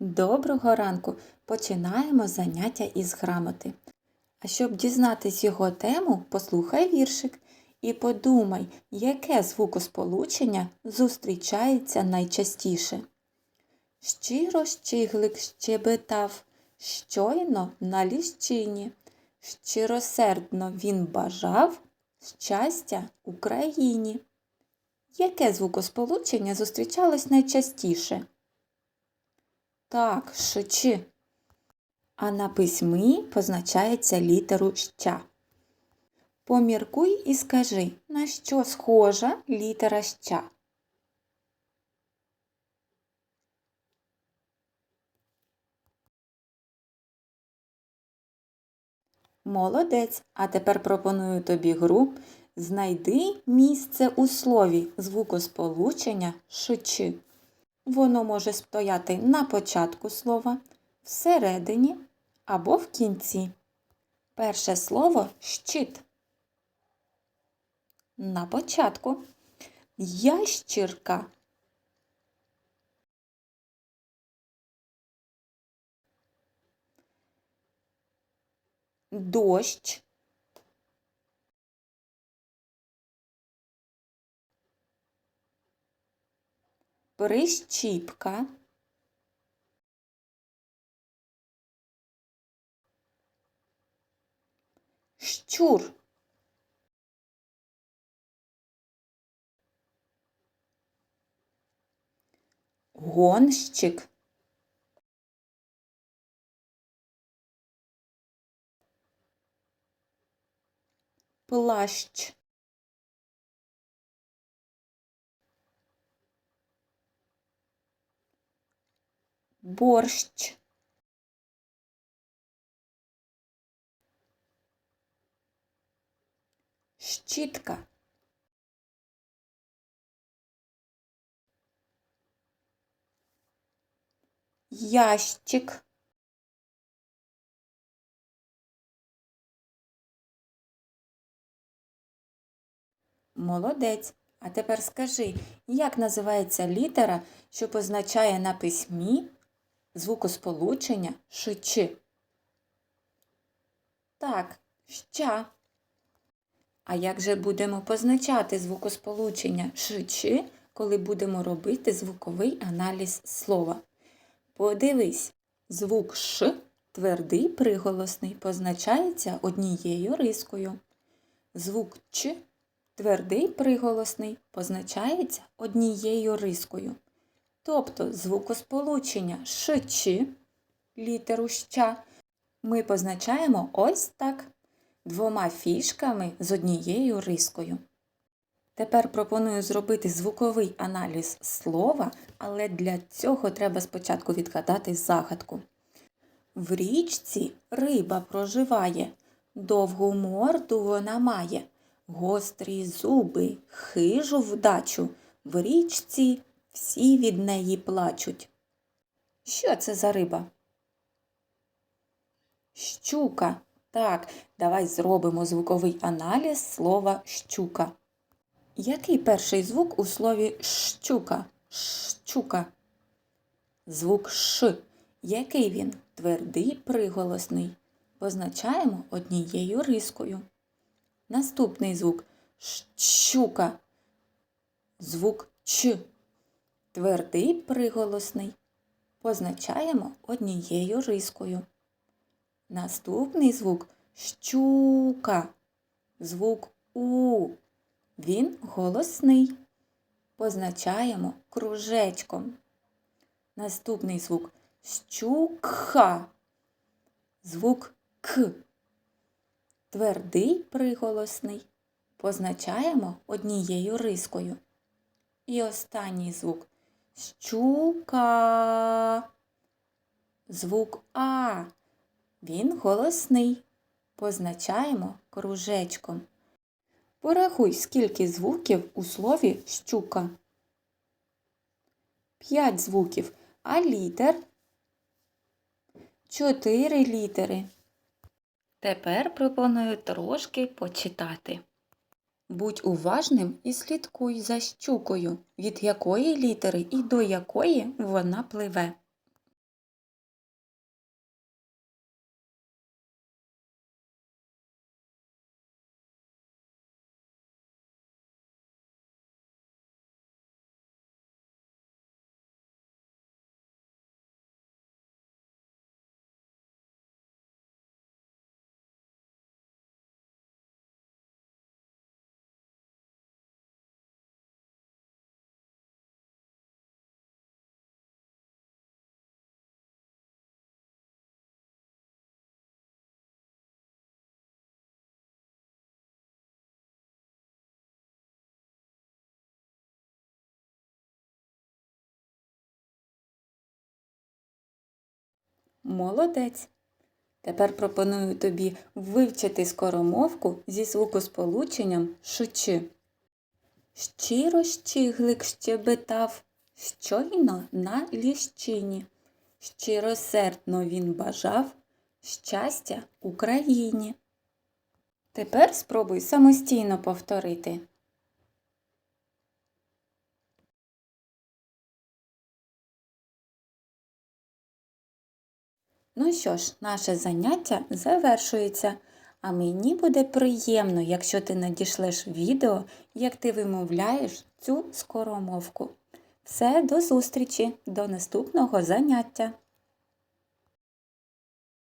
Доброго ранку! Починаємо заняття із грамоти. А щоб дізнатись його тему, послухай віршик і подумай, яке звукосполучення зустрічається найчастіше. Щиро щиглик щебетав, щойно на ліщині. Щиросердно він бажав щастя Україні. Яке звукосполучення зустрічалось найчастіше? Так, шичи. А на письмі позначається літеру ща. Поміркуй і скажи, на що схожа літера ща. Молодець. А тепер пропоную тобі гру. Знайди місце у слові звукосполучення шичи. Воно може стояти на початку слова, всередині або в кінці. Перше слово щит. На початку. Ящірка. Дощ. Прищіпка. Щур. Гонщик. Плащ. Борщ, щітка, ящик, Молодець. А тепер скажи, як називається літера, що позначає на письмі звукосполучення шичи? Так, ща. А як же будемо позначати звукосполучення шичи, коли будемо робити звуковий аналіз слова? Подивись, звук Ш твердий приголосний позначається однією рискою. Звук Ч твердий приголосний позначається однією рискою. Тобто звукосполучення ш-чи, літеру ща, ми позначаємо ось так двома фішками з однією рискою. Тепер пропоную зробити звуковий аналіз слова, але для цього треба спочатку відгадати загадку. В річці риба проживає, довгу морду вона має, гострі зуби, хижу вдачу, в річці всі від неї плачуть. Що це за риба? Щука. Так, давай зробимо звуковий аналіз слова щука. Який перший звук у слові щука? Щука. Звук Ш. Який він? Твердий приголосний. Позначаємо однією рискою. Наступний звук щука. Звук Ч. Твердий приголосний. Позначаємо однією рискою. Наступний звук щука. Звук У. Він голосний. Позначаємо кружечком. Наступний звук щука. Звук К. Твердий приголосний. Позначаємо однією рискою. І останній звук щука. Звук А. Він голосний. Позначаємо кружечком. Порахуй, скільки звуків у слові щука. П'ять звуків, а літер чотири літери. Тепер пропоную трошки почитати. Будь уважним і слідкуй за щукою, від якої літери і до якої вона пливе. Молодець. Тепер пропоную тобі вивчити скоромовку зі звукосполученням шичи. Щиро щиглик щебетав, щойно на ліщині. Щиросердно він бажав щастя Україні. Тепер спробуй самостійно повторити. Ну що ж, наше заняття завершується. А мені буде приємно, якщо ти надішлеш відео, як ти вимовляєш цю скоромовку. Все, до зустрічі, до наступного заняття!